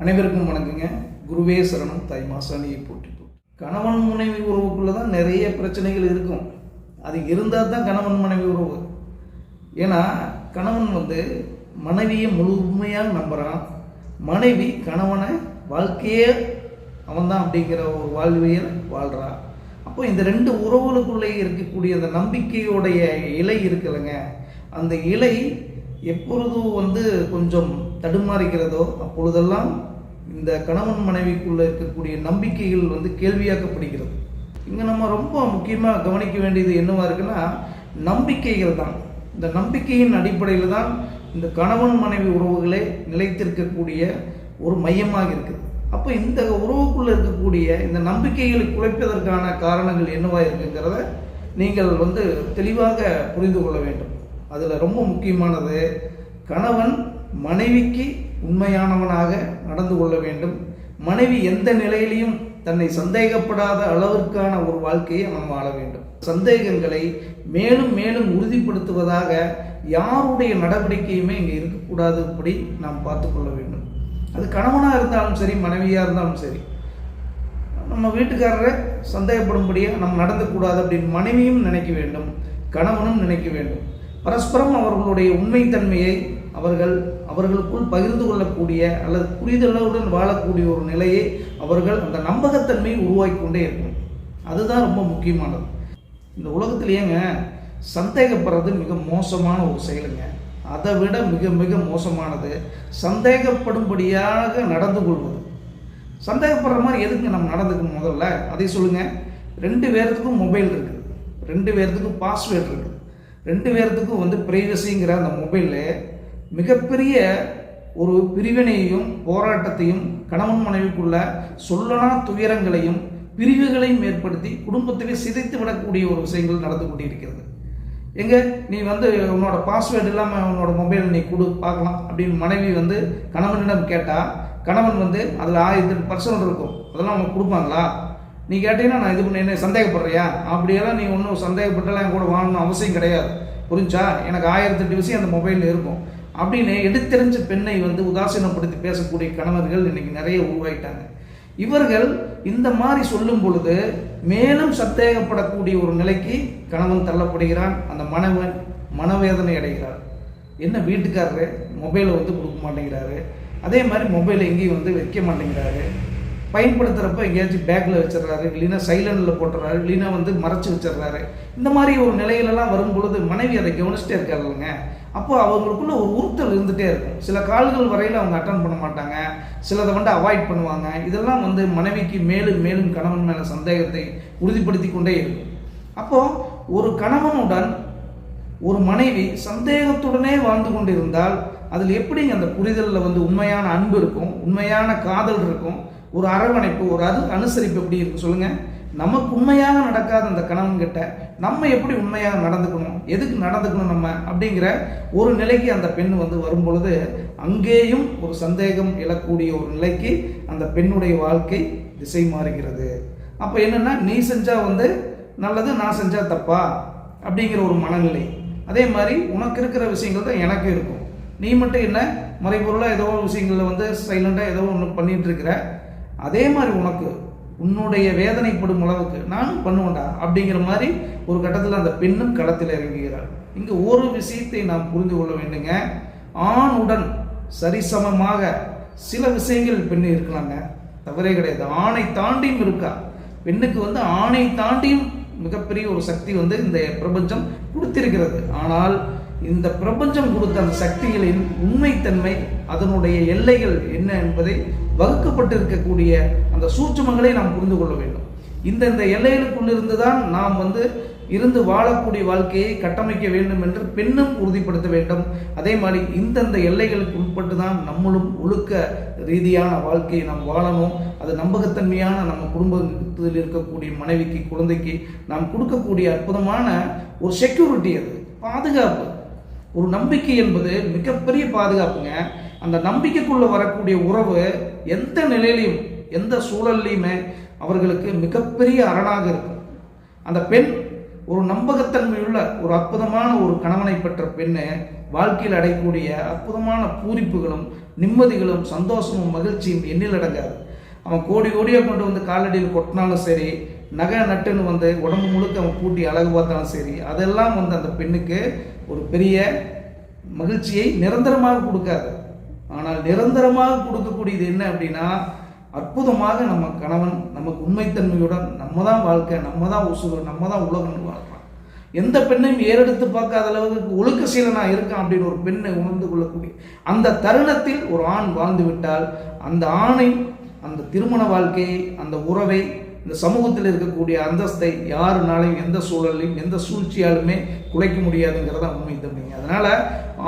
அனைவருக்கும் வணக்கங்க. குருவே சரணம். தாய் மாசாணியை போட்டி கணவன் மனைவி உறவுக்குள்ளே தான் நிறைய பிரச்சனைகள் இருக்கும். அது இருந்தால் தான் கணவன் மனைவி உறவு. ஏன்னா கணவன் வந்து மனைவியை முழுமையாக நம்புகிறான் மனைவி கணவனை வாழ்க்கையே அவன்தான் அப்படிங்கிற ஒரு வாழ்வியல் வாழ்கிறான் அப்போ இந்த ரெண்டு உறவுகளுக்குள்ளே இருக்கக்கூடிய அந்த நம்பிக்கையோடைய இலை இருக்குல்லங்க. அந்த இலை எப்பொழுதும் வந்து கொஞ்சம் தடுமாறுகிறதோ அப்பொழுதெல்லாம் இந்த கணவன் மனைவிக்குள்ளே இருக்கக்கூடிய நம்பிக்கைகள் வந்து கேள்வியாக்கப்படுகிறது. இங்கே நம்ம ரொம்ப முக்கியமாக கவனிக்க வேண்டியது என்னவா இருக்குன்னா நம்பிக்கைகள் தான். இந்த நம்பிக்கையின் அடிப்படையில் தான் இந்த கணவன் மனைவி உறவுகளே நிலைத்திருக்கக்கூடிய ஒரு மையமாக இருக்குது. அப்போ இந்த உறவுக்குள்ளே இருக்கக்கூடிய இந்த நம்பிக்கைகளை குலைப்பதற்கான காரணங்கள் என்னவா இருக்குங்கிறத நீங்கள் வந்து தெளிவாக புரிந்து கொள்ள வேண்டும். அதில் ரொம்ப முக்கியமானது கணவன் மனைவிக்கு உண்மையானவனாக நடந்து கொள்ள வேண்டும். மனைவி எந்த நிலையிலையும் தன்னை சந்தேகப்படாத அளவிற்கான ஒரு வாழ்க்கையை நாம் வாழ வேண்டும். சந்தேகங்களை மேலும் மேலும் உறுதிப்படுத்துவதாக யாருடைய நடவடிக்கையுமே இங்கே இருக்கக்கூடாதுபடி நாம் பார்த்துக்கொள்ள வேண்டும். அது கணவனாக இருந்தாலும் சரி மனைவியாக இருந்தாலும் சரி. நம்ம வீட்டுக்காரரை சந்தேகப்படும்படியாக நம்ம நடந்துக்கூடாது அப்படின்னு மனைவியும் நினைக்க வேண்டும் கணவனும் நினைக்க வேண்டும். பரஸ்பரம் அவர்களுடைய உண்மைத்தன்மையை அவர்கள் அவர்களுக்குள் பகிர்ந்து கொள்ளக்கூடிய அல்லது புரிதலுடன் வாழக்கூடிய ஒரு நிலையை அவர்கள் அந்த நம்பகத்தன்மையை உருவாக்கி கொண்டே இருக்கும். அதுதான் ரொம்ப முக்கியமானது. இந்த உலகத்திலேயேங்க சந்தேகப்படுறது மிக மோசமான ஒரு செயலுங்க. அதை விட மிக மிக மோசமானது சந்தேகப்படும்படியாக நடந்து கொள்வது. சந்தேகப்படுற மாதிரி எதுக்கு நம்ம நடந்துக்கணும் முதல்ல? அதை சொல்லுங்கள் ரெண்டு பேர்த்துக்கும் மொபைல் இருக்குது. ரெண்டு பேர்த்துக்கும் பாஸ்வேர்டு இருக்குது. ரெண்டு பேர்த்துக்கும் வந்து ப்ரைவசிங்கிற அந்த மொபைலில் மிகப்பெரிய ஒரு பிரிவினையையும் போராட்டத்தையும் கணவன் மனைவிக்குள்ள சொல்லனா துயரங்களையும் பிரிவுகளையும் ஏற்படுத்தி குடும்பத்திலே சிதைத்து விடக்கூடிய ஒரு விஷயங்கள் நடந்து கொண்டிருக்கிறது. எங்க நீ வந்து உன்னோட பாஸ்வேர்டு இல்லாமல் உன்னோட மொபைல் நீ கொடு பார்க்கலாம் அப்படின்னு மனைவி வந்து கணவனிடம் கேட்டால் கணவன் வந்து அதில் ஆயிரத்தி எட்டு பர்சன்ட் இருக்கும். அதெல்லாம் அவங்க கொடுப்பாங்களா? நீ கேட்டீங்கன்னா நான் இது பண்ணி என்ன சந்தேகப்படுறியா? அப்படியெல்லாம் நீ ஒன்றும் சந்தேகப்பட்டெல்லாம் என் கூட வாங்கணும் அவசியம் கிடையாது. புரிஞ்சா? எனக்கு ஆயிரத்தெட்டு விஷயம் அந்த மொபைலில் இருக்கும். அப்படின்னு எடுத்தெறிஞ்ச பெண்ணை வந்து உதாசீனப்படுத்தி பேசக்கூடிய கணவர்கள் இன்னைக்கு நிறைய உருவாயிட்டாங்க. இவர்கள் இந்த மாதிரி சொல்லும் பொழுது மேலும் சந்தேகப்படக்கூடிய ஒரு நிலைக்கு கணவன் தள்ளப்படுகிறான். அந்த மனவன் மனவேதனை அடைகிறார். என்ன வீட்டுக்காரரு? மொபைலை வந்து கொடுக்க மாட்டேங்கிறாரு. அதே மாதிரி மொபைலை எங்கேயும் வந்து வைக்க மாட்டேங்கிறாரு. பயன்படுத்துகிறப்ப எங்கேயாச்சும் பேக்கில் வச்சிடுறாரு இல்லைன்னா சைலண்டில் போட்டுறாரு இல்லைன்னா வந்து மறைச்சி வச்சிடுறாரு. இந்த மாதிரி ஒரு நிலையிலலாம் வரும் பொழுது மனைவி அதை கவனிச்சிட்டே இருக்காருல்லைங்க அப்போ அவங்களுக்குள்ள ஒரு உறுத்தல் இருந்துகிட்டே இருக்கும். சில கால்கள் வரையில் அவங்க அட்டன் பண்ண மாட்டாங்க. சிலதை வந்து அவாய்ட் பண்ணுவாங்க. இதெல்லாம் வந்து மனைவிக்கு மேலும் மேலும் கணவன் மேலே சந்தேகத்தை உறுதிப்படுத்தி கொண்டே இருக்கும். அப்போது ஒரு கணவனுடன் ஒரு மனைவி சந்தேகத்துடனே வாழ்ந்து கொண்டிருந்தால் அதில் எப்படிங்க அந்த புரிதலில் வந்து உண்மையான அன்பு இருக்கும் உண்மையான காதல் இருக்கும் ஒரு அரவணைப்பு ஒரு அது அனுசரிப்பு எப்படி இருக்கு சொல்லுங்க. நமக்கு உண்மையாக நடக்காத அந்த கணவன் கிட்ட நம்ம எப்படி உண்மையாக நடந்துக்கணும் எதுக்கு நடந்துக்கணும் நம்ம அப்படிங்கிற ஒரு நிலைக்கு அந்த பெண் வந்து வரும் பொழுது அங்கேயும் ஒரு சந்தேகம் எழக்கூடிய ஒரு நிலைக்கு அந்த பெண்ணுடைய வாழ்க்கை திசை மாறுகிறது. அப்போ என்னன்னா நீ செஞ்சா வந்து நல்லது நான் செஞ்சா தப்பா அப்படிங்கிற ஒரு மனநிலை. அதே மாதிரி உனக்கு இருக்கிற விஷயங்கள் தான் எனக்கு இருக்கும். நீ மட்டும் என்ன மறைபொருளாக ஏதோ ஒரு விஷயங்களில் வந்து சைலண்டாக ஏதோ ஒன்று பண்ணிட்டு இருக்கிற அதே மாதிரி உனக்கு உன்னுடைய வேதனைப்படும் அளவுக்கு நானும் பண்ணுவேன்டா அப்படிங்கிற மாதிரி ஒரு கட்டத்தில் அந்த பெண்ணும் களத்தில் இறங்குகிறார் இங்கே ஒரு விஷயத்தை நாம் புரிந்து கொள்ள வேண்டுங்க. ஆணுடன் சரிசமமாக சில விஷயங்கள் பெண் இருக்கலாங்க. தவறே கிடையாது. ஆணை தாண்டியும் இருக்கா? பெண்ணுக்கு வந்து ஆணை தாண்டியும் மிகப்பெரிய ஒரு சக்தி வந்து இந்த பிரபஞ்சம் கொடுத்திருக்கிறது. ஆனால் இந்த பிரபஞ்சம் கொடுத்த அந்த சக்திகளின் உண்மைத்தன்மை அதனுடைய எல்லைகள் என்ன என்பதை வகுக்கப்பட்டு இருக்கக்கூடிய அந்த சூட்சமங்களை நாம் புரிந்து கொள்ள வேண்டும். இந்த இந்த எல்லைகளுக்குள்ளிருந்து தான் நாம் வந்து இருந்து வாழக்கூடிய வாழ்க்கையை கட்டமைக்க வேண்டும் என்று பெண்ணும் உறுதிப்படுத்த வேண்டும். அதே மாதிரி இந்தந்த எல்லைகளுக்கு உட்பட்டு தான் நம்மளும் ஒழுக்க ரீதியான வாழ்க்கையை நாம் வாழணும். அது நம்பகத்தன்மையான நம்ம குடும்பத்தில் இருக்கக்கூடிய மனைவிக்கு குழந்தைக்கு நாம் கொடுக்கக்கூடிய அற்புதமான ஒரு செக்யூரிட்டி அது. பாதுகாப்பு. ஒரு நம்பிக்கை என்பது மிகப்பெரிய பாதுகாப்புங்க. அந்த நம்பிக்கைக்குள்ள வரக்கூடிய உறவு எந்த நிலையிலையும் எந்த சூழல்லையுமே அவர்களுக்கு மிகப்பெரிய அரணாக இருக்கும். அந்த பெண் ஒரு நம்பகத்தன்மையுள்ள ஒரு அற்புதமான ஒரு கணவனை பெற்ற பெண்ணு வாழ்க்கையில் அடையக்கூடிய அற்புதமான பூரிப்புகளும் நிம்மதிகளும் சந்தோஷமும் மகிழ்ச்சியும் எண்ணில் அடங்காது. அவன் கோடி கோடியாக கொண்டு வந்து காலடியில் கொட்டினாலும் சரி நகை நட்டுன்னு வந்து உடம்பு முழுக்க அவன் பூட்டி அழகு பார்த்தாலும் சரி அதெல்லாம் வந்து அந்த பெண்ணுக்கு ஒரு பெரிய மகிழ்ச்சியை நிரந்தரமாக கொடுக்காது. ஆனால் நிரந்தரமாக கொடுக்கக்கூடியது என்ன அப்படின்னா அற்புதமாக நம்ம கணவன் நமக்கு உண்மைத்தன்மையுடன் நம்ம தான் வாழ்க்கை நம்ம தான் உசுறு நம்ம தான் உலகம்னு வாழ்க்கலாம் எந்த பெண்ணையும் ஏறெடுத்து பார்க்காத அளவுக்கு ஒழுக்க சீலனா இருக்கான் அப்படின்னு ஒரு பெண்ணை உணர்ந்து கொள்ளக்கூடிய அந்த தருணத்தில் ஒரு ஆண் வாழ்ந்து விட்டால் அந்த ஆணை அந்த திருமண வாழ்க்கையை அந்த உறவை இந்த சமூகத்தில் இருக்கக்கூடிய அந்தஸ்தை யாருனாலையும் எந்த சூழலையும் எந்த சூழ்ச்சியாலுமே குலைக்க முடியாதுங்கிறத உண்மை தம்பிங்க அதனால்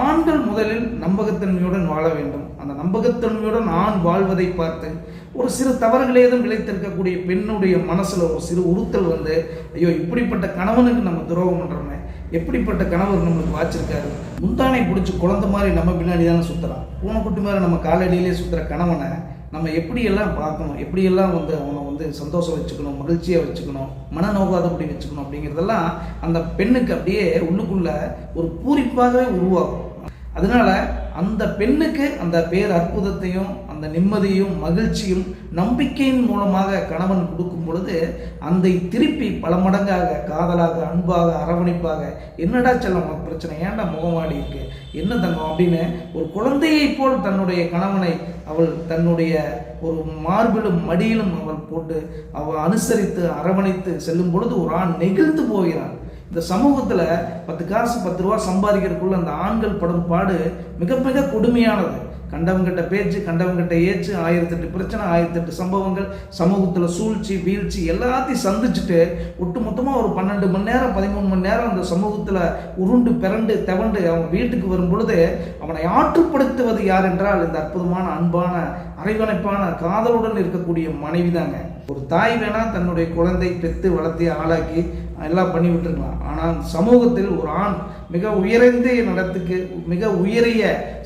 ஆண்கள் முதலில் நம்பகத்தன்மையுடன் வாழ வேண்டும். அந்த நம்பகத்தன்மையுடன் ஆண் வாழ்வதை பார்த்து ஒரு சிறு தவறுகள் ஏதும் விளைத்திருக்கக்கூடிய பெண்ணுடைய மனசில் ஒரு சிறு உறுத்தல் வந்து ஐயோ இப்படிப்பட்ட கணவனுக்கு நம்ம துரோகம் பண்ணுறோமே எப்படிப்பட்ட கணவர் நம்மளுக்கு வாச்சிருக்காரு? முந்தானை பிடிச்சி குழந்தை மாதிரி நம்ம பின்னாடி தானே சுத்துறான் பூனைக்குட்டி மாதிரி நம்ம காலடியிலே சுற்றுற கணவனை நம்ம எப்படியெல்லாம் பார்க்கணும் எப்படியெல்லாம் வந்து அவனை வந்து சந்தோஷம் வச்சுக்கணும் மகிழ்ச்சியாக வச்சுக்கணும் மன நோகாதபடி வச்சுக்கணும் அப்படிங்கிறதெல்லாம் அந்த பெண்ணுக்கு அப்படியே உள்ளுக்குள்ள ஒரு பூரிப்பாகவே உருவாகும். அதனால அந்த பெண்ணுக்கு அந்த பேர் அற்புதத்தையும் அந்த நிம்மதியும் மகிழ்ச்சியும் நம்பிக்கையின் மூலமாக கணவன் கொடுக்கும் பொழுது அந்த திருப்பி பல மடங்காக காதலாக அன்பாக அரவணைப்பாக என்னடா செல்லம் உனக்கு பிரச்சனை ஏன்டா முகமாடி இருக்கு? என்ன தங்கம் அப்படின்னு ஒரு குழந்தையைப் போல் தன்னுடைய கணவனை அவள் தன்னுடைய ஒரு மார்பிலும் மடியிலும் அவள் போட்டு அவள் அனுசரித்து அரவணைத்து செல்லும் பொழுது ஒரு ஆண் நெகிழ்ந்து போகிறான் இந்த சமூகத்தில் பத்து காசு பத்து ரூபா சம்பாதிக்கிறதுக்குள்ள அந்த ஆண்கள் படும் பாடு மிக மிக கொடுமையானது. கண்டவங்கிட்ட பேச்சு கண்டவங்கிட்ட ஏச்சு ஆயிரத்தெட்டு பிரச்சனை ஆயிரத்தெட்டு சம்பவங்கள் சமூகத்தில் சூழ்ச்சி வீழ்ச்சி எல்லாத்தையும் சந்திச்சுட்டு ஒட்டு மொத்தமாக ஒரு பன்னெண்டு மணி நேரம் பதிமூணு மணி நேரம் அந்த சமூகத்தில் உருண்டு பிறண்டு தவண்டு அவன் வீட்டுக்கு வரும் பொழுது அவனை ஆற்றுப்படுத்துவது யார் என்றால் இந்த அற்புதமான அன்பான அரைவணைப்பான காதலுடன் இருக்கக்கூடிய மனைவி தாங்க. ஒரு தாய் வேணா தன்னுடைய குழந்தை பெற்று வளர்த்தி ஆளாக்கி எல்லாம் பண்ணி விட்டுருக்கலாம். ஆனால் சமூகத்தில் ஒரு ஆண் மிக உயர்ந்த நடத்துக்கு மிக உயரிய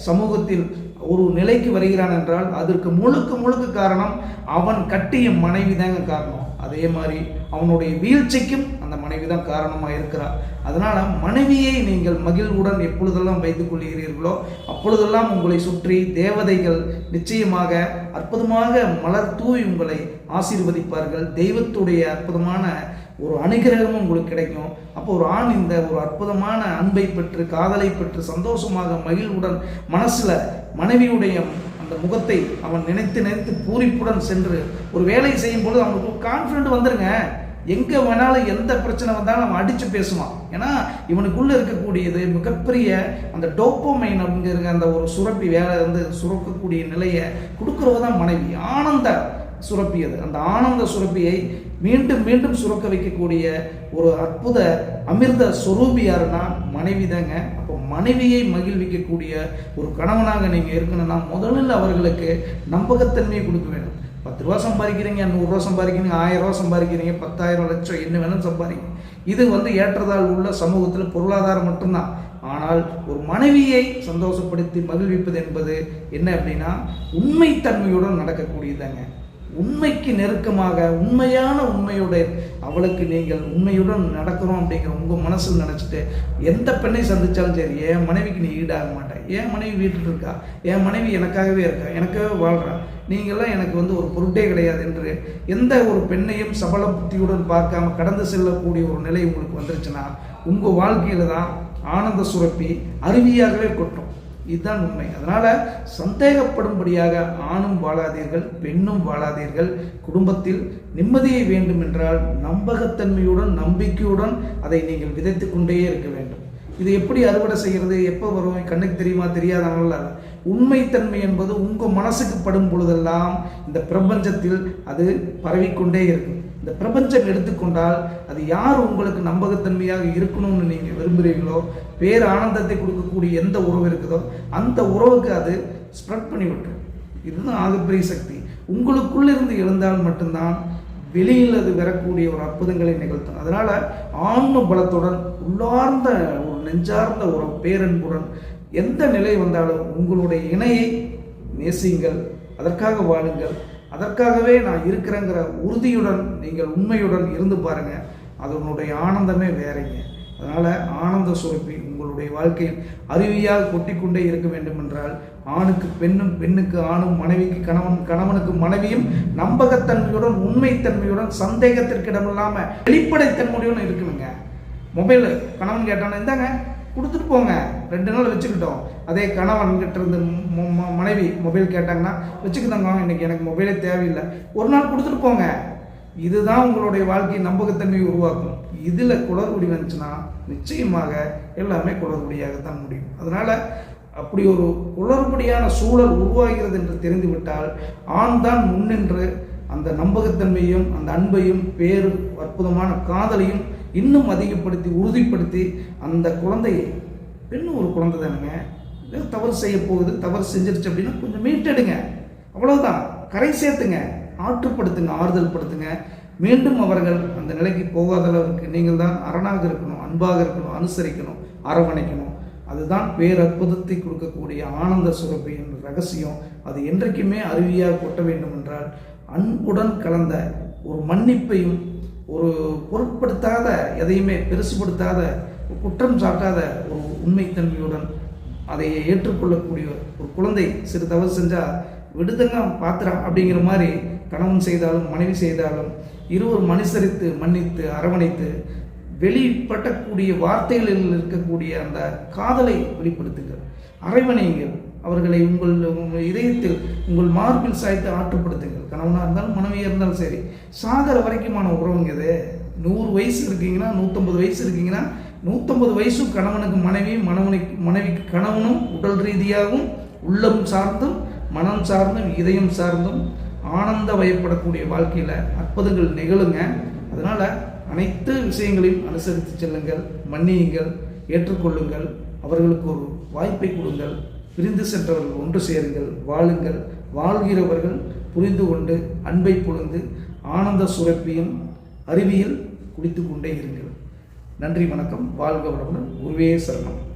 சமூகத்தில் ஒரு நிலைக்கு வருகிறான் என்றால் அதற்கு முழுக்க முழுக்க காரணம் அவன் கட்டிய மனைவி தாங்க காரணம். அதே மாதிரி அவனுடைய வீழ்ச்சிக்கும் அந்த மனைவி தான் காரணமாக இருக்கிறார். அதனால் மனைவியை நீங்கள் மகிழ்வுடன் எப்பொழுதெல்லாம் வைத்துக் கொள்கிறீர்களோ அப்பொழுதெல்லாம் உங்களை சுற்றி தேவதைகள் நிச்சயமாக அற்புதமாக மலர் தூவி உங்களை ஆசீர்வதிப்பார்கள். தெய்வத்துடைய அற்புதமான ஒரு அனுகிரகமும் உங்களுக்கு கிடைக்கும். அப்போ ஒரு ஆண் இந்த ஒரு அற்புதமான அன்பை பெற்று காதலை பெற்று சந்தோஷமாக மகிழ்வுடன் மனசில் மனைவியுடைய அந்த முகத்தை அவன் நினைத்து நினைத்து பூரிப்புடன் சென்று ஒரு வேலை செய்யும் பொழுது அவனுக்கு ஒரு கான்ஃபிடென்ட் வந்துருங்க. எங்கே வேணாலும் எந்த பிரச்சனை வந்தாலும் அவன் அடித்து பேசுவான். ஏன்னா இவனுக்குள்ளே இருக்கக்கூடியது மிகப்பெரிய அந்த டோப்போமைன் அப்படிங்கிற அந்த ஒரு சுரப்பி வேலை வந்து சுரக்கக்கூடிய நிலையை கொடுக்குறவ தான் மனைவி. ஆனந்த சுரப்பியது. அந்த ஆனந்த சுரப்பியை மீண்டும் மீண்டும் சுரக்க வைக்கக்கூடிய ஒரு அற்புத அமிர்த சுரூபி யாருன்னா மனைவி தாங்க. அப்போ மனைவியை மகிழ்விக்கக்கூடிய ஒரு கணவனாக நீங்கள் இருக்கணும்னா முதலில் அவர்களுக்கு நம்பகத்தன்மையை கொடுக்க வேண்டும். பத்து ரூபா சம்பாதிக்கிறீங்க நூறுரூவா சம்பாதிக்கிறீங்க ஆயிரம் ரூபா சம்பாதிக்கிறீங்க பத்தாயிரம் லட்சம் என்ன வேணும் சம்பாதிங்க. இது வந்து ஏற்றதால் உள்ள சமூகத்தில் பொருளாதாரம் மட்டும்தான். ஆனால் ஒரு மனைவியை சந்தோஷப்படுத்தி மகிழ்விப்பது என்பது என்ன அப்படின்னா உண்மைத்தன்மையுடன் நடக்கக்கூடியதாங்க உண்மைக்கு நெருக்கமாக உண்மையான உண்மையுடைய அவளுக்கு நீங்கள் உண்மையுடன் நடக்கிறோம் அப்படிங்கிற உங்கள் மனசில் நினச்சிட்டு எந்த பெண்ணை சந்தித்தாலும் சரி என் மனைவிக்கு நீ ஈடாக மாட்டேன் என் மனைவி வீட்டில் இருக்கா? என் மனைவி எனக்காகவே இருக்கா? எனக்காகவே வாழ்கிறா நீங்கள்லாம் எனக்கு வந்து ஒரு பொருட்டே கிடையாது என்று எந்த ஒரு பெண்ணையும் சபல புத்தியுடன் பார்க்காம கடந்து செல்லக்கூடிய ஒரு நிலை உங்களுக்கு வந்துருச்சுன்னா உங்கள் வாழ்க்கையில் தான் ஆனந்த சுரப்பி அருவியாகவே கொட்டும். இதுதான் உண்மை. அதனால் சந்தேகப்படும்படியாக ஆணும் வாழாதீர்கள் பெண்ணும் வாழாதீர்கள். குடும்பத்தில் நிம்மதியை வேண்டும் என்றால் நம்பகத்தன்மையுடன் நம்பிக்கையுடன் அதை நீங்கள் விதைத்து கொண்டே இருக்க வேண்டும். இது எப்படி அறுவடை செய்கிறது எப்போ வரும்? கண்ணுக்கு தெரியுமா? தெரியாதவங்கள உண்மைத்தன்மை என்பது உங்கள் மனசுக்கு படும் பொழுதெல்லாம் இந்த பிரபஞ்சத்தில் அது பரவிக்கொண்டே இருக்கும். இந்த பிரபஞ்சம் எடுத்துக்கொண்டால் அது யார் உங்களுக்கு நம்பகத்தன்மையாக இருக்கணும்னு நீங்கள் விரும்புகிறீங்களோ பேர் ஆனந்தத்தை கொடுக்கக்கூடிய எந்த உறவு இருக்குதோ அந்த உறவுக்கு அது ஸ்ப்ரெட் பண்ணி விட்டுரும் இதுதான் ஆகப்பெரிய சக்தி. உங்களுக்குள்ளிருந்து எழுந்தால் மட்டும்தான் வெளியில் அது வரக்கூடிய ஒரு அற்புதங்களை நிகழ்த்தும். அதனால் ஆன்ம பலத்துடன் உள்ளார்ந்த ஒரு நெஞ்சார்ந்த ஒரு பேரன்புடன் எந்த நிலை வந்தாலும் உங்களுடைய இணையை நேசியுங்கள் அதற்காக வாழுங்கள். அதற்காகவே நான் இருக்கிறேங்கிற உறுதியுடன் நீங்கள் உண்மையுடன் இருந்து பாருங்கள் அதனுடைய ஆனந்தமே வேறங்க. அதனால் ஆனந்த சுரப்பி உங்களுடைய வாழ்க்கையில் அருவியாக கொட்டிக்கொண்டே இருக்க வேண்டும் என்றால் ஆணுக்கு பெண்ணும் பெண்ணுக்கு ஆணும் மனைவிக்கு கணவன் கணவனுக்கு மனைவியும் நம்பகத்தன்மையுடன் உண்மைத்தன்மையுடன் சந்தேகத்திற்கு இடமில்லாமல் வெளிப்படைத்தன்மையுடன் இருக்கணுங்க. மொபைல் கணவன் கேட்டானே இந்தாங்க கொடுத்துட்டு போங்க. ரெண்டு நாள் வச்சுக்கிட்டோம். அதே கணவன் கிட்ட இருந்து ம- மனைவி மொபைல் கேட்டாங்கன்னா வச்சுக்கிட்டாங்க இன்னைக்கு எனக்கு மொபைலே தேவையில்லை. ஒரு நாள் கொடுத்துட்டு போங்க. இதுதான் உங்களுடைய வாழ்க்கை நம்பகத்தன்மையை உருவாக்கும். இதில் குளறுபடி வந்துச்சுன்னா நிச்சயமாக எல்லாமே குளறுபடியாகத்தான் முடியும். அதனால் அப்படி ஒரு குளறுபடியான சூழல் உருவாகிறது என்று தெரிந்துவிட்டால் ஆண் தான் முன்னின்று அந்த நம்பகத்தன்மையும் அந்த அன்பையும் பேரு அற்புதமான காதலையும் இன்னும் அதிகப்படுத்தி உறுதிப்படுத்தி அந்த குழந்தையை பெண்ணு ஒரு குழந்தை தானுங்க. தவறு செய்ய போகுது தவறு செஞ்சிருச்சு அப்படின்னா கொஞ்சம் மீட்டெடுங்க அவ்வளோதான் கரை சேர்த்துங்க. ஆற்றுப்படுத்துங்க ஆறுதல் படுத்துங்க. மீண்டும் அவர்கள் அந்த நிலைக்கு போகாத அளவுக்கு நீங்கள் தான் அரணாக இருக்கணும் அன்பாக இருக்கணும் அனுசரிக்கணும் அரவணைக்கணும். அதுதான் பேரற்புதத்தை கொடுக்கக்கூடிய ஆனந்த சுரப்பியின் ரகசியம். அது என்றைக்குமே அருவியாக கொட்ட வேண்டும் என்றால் அன்புடன் கலந்த ஒரு மன்னிப்பையும் ஒரு பொருட்படுத்தாத எதையுமே பெருசுபடுத்தாத குற்றம் சாட்டாத ஒரு உண்மைத்தன்மையுடன் அதை ஏற்றுக்கொள்ளக்கூடிய ஒரு குழந்தை சிறு தவறு செஞ்சால் விடுதங்க பாத்திரம் அப்படிங்கிற மாதிரி கணவன் செய்தாலும் மனைவி செய்தாலும் இருவர் மனுசரித்து மன்னித்து அரவணைத்து வெளிப்படக்கூடிய வார்த்தைகளில் இருக்கக்கூடிய அந்த காதலை வெளிப்படுத்துங்கள் அரவணையுங்கள். அவர்களை உங்கள் உங்கள் இதயத்தில் உங்கள் மார்பில் சாய்த்து ஆற்றுப்படுத்துங்கள். கணவனாக இருந்தாலும் மனைவியாக இருந்தாலும் சரி. சாகர வரைக்குமான உறவுங்க இது. நூறு வயசு இருக்கீங்கன்னா நூற்றம்பது வயசு இருக்கீங்கன்னா நூற்றம்பது வயசும் கணவனுக்கு மனைவி மனவனுக்கு மனைவிக்கு கணவனும் உடல் ரீதியாகவும் உள்ளம் சார்ந்தும் மனம் சார்ந்தும் இதயம் சார்ந்தும் ஆனந்த வயப்படக்கூடிய வாழ்க்கையில் அற்புதங்கள் நிகழுங்க. அதனால் அனைத்து விஷயங்களையும் அனுசரித்து செல்லுங்கள் மன்னியுங்கள் ஏற்றுக்கொள்ளுங்கள். அவர்களுக்கு ஒரு வாய்ப்பை கொடுங்கள். பிரிந்து சென்றவர்கள் ஒன்று சேருங்கள் வாழுங்கள். வாழ்கிறவர்கள் புரிந்து கொண்டு அன்பை பொழுந்து ஆனந்த சுரப்பியும் அருவியில் குடித்து கொண்டே இருங்கள். நன்றி வணக்கம். வாழ்க வளமுடன். உருவே சரணம்.